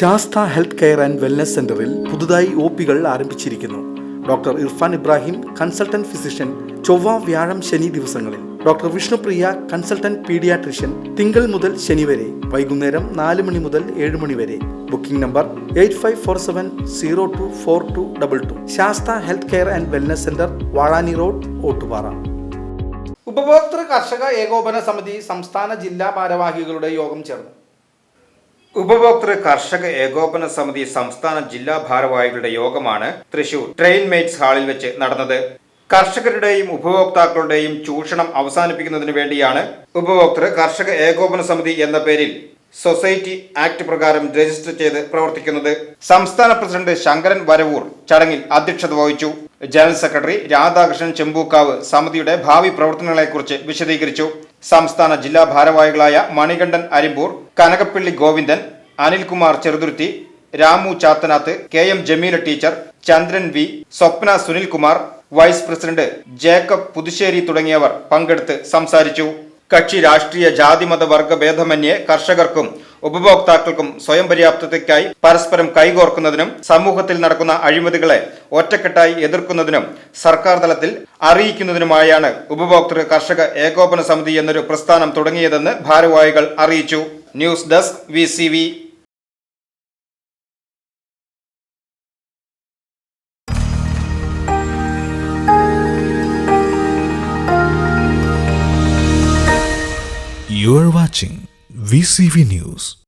Sastha health care and wellness സെന്ററിൽ പുതുതായി O പികൾ ആരംഭിച്ചിരിക്കുന്നു. Doctor Irfan Ibrahim consultant physician ചൊവ്വ വ്യാഴം ശനി ദിവസങ്ങളിൽ. ഡോക്ടർ വിഷ്ണുപ്രിയ കൺസൾട്ടന്റ് പീഡിയാട്രിഷ്യൻ തിങ്കൾ മുതൽ ശനി വരെ വൈകുന്നേരം നാല് മണി മുതൽ ഏഴ് മണി വരെ. Booking number eight five four seven zero two four two double two. Sastha health care and wellness centre Vazhani road Ottupara. ഉപഭോക്തൃ കർഷക ഏകോപന സമിതി സംസ്ഥാന ജില്ലാ ഭാരവാഹികളുടെ യോഗം ചേർന്നു. ഉപഭോക്തൃ കർഷക ഏകോപന സമിതി സംസ്ഥാന ജില്ലാ ഭാരവാഹികളുടെ യോഗമാണ് തൃശൂർ ട്രെയിൻ മേറ്റ്സ് ഹാളിൽ വെച്ച് നടന്നത്. കർഷകരുടെയും ഉപഭോക്താക്കളുടെയും ചൂഷണം അവസാനിപ്പിക്കുന്നതിന് വേണ്ടിയാണ് ഉപഭോക്തൃ കർഷക ഏകോപന സമിതി എന്ന പേരിൽ സൊസൈറ്റി ആക്ട് പ്രകാരം രജിസ്റ്റർ ചെയ്ത് പ്രവർത്തിക്കുന്നത്. സംസ്ഥാന പ്രസിഡന്റ് ശങ്കരൻ വരവൂർ ചടങ്ങിൽ അധ്യക്ഷത വഹിച്ചു. ജനറൽ സെക്രട്ടറി രാധാകൃഷ്ണൻ ചെമ്പൂക്കാവ് സമിതിയുടെ ഭാവി പ്രവർത്തനങ്ങളെക്കുറിച്ച് വിശദീകരിച്ചു. സംസ്ഥാന ജില്ലാ ഭാരവാഹികളായ Manikandan Arimpur Kanakappally Govindan Anilkumar Cheruthuruthy Ramu Chathanath K M Jameela teacher Chandran V Swapna Sunilkumar vice president Jacob Puthussery തുടങ്ങിയവർ പങ്കെടുത്ത് സംസാരിച്ചു. കക്ഷി രാഷ്ട്രീയ ജാതിമത വർഗ ഭേദമന്യേ കർഷകർക്കും ഉപഭോക്താക്കൾക്കും സ്വയം പര്യാപ്തതയ്ക്കായി പരസ്പരം കൈകോർക്കുന്നതിനും സമൂഹത്തിൽ നടക്കുന്ന അഴിമതികളെ ഒറ്റക്കെട്ടായി എതിർക്കുന്നതിനും സർക്കാർ തലത്തിൽ അറിയിക്കുന്നതിനുമായാണ് ഉപഭോക്തൃ കർഷക ഏകോപന സമിതി എന്നൊരു പ്രസ്ഥാനം തുടങ്ങിയതെന്ന് ഭാരവാഹികൾ അറിയിച്ചു. News desk V You are watching VCV News.